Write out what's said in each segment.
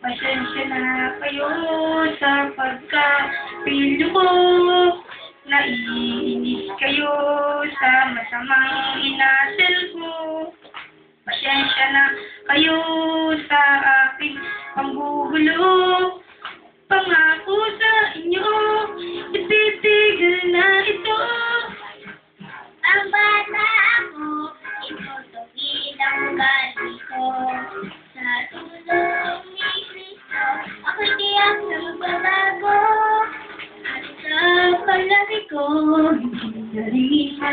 Pasensya na kayo sa pagka-feel mo. Naiinis kayo sa masamang inasal ko. Pasensya na kayo sa aking panggugulo. Pangako sa inyo,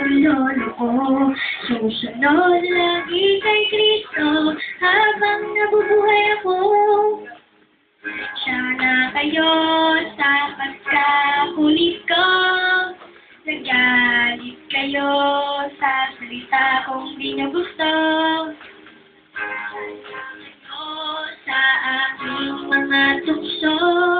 rin manlolo ko. Susunod lagi kay Kristo, habang nabubuhay ako. Sana kayo sa pagkakulit ko. Nagalit kayo sa salita kong di nyo gusto. Sa aking mga tukso.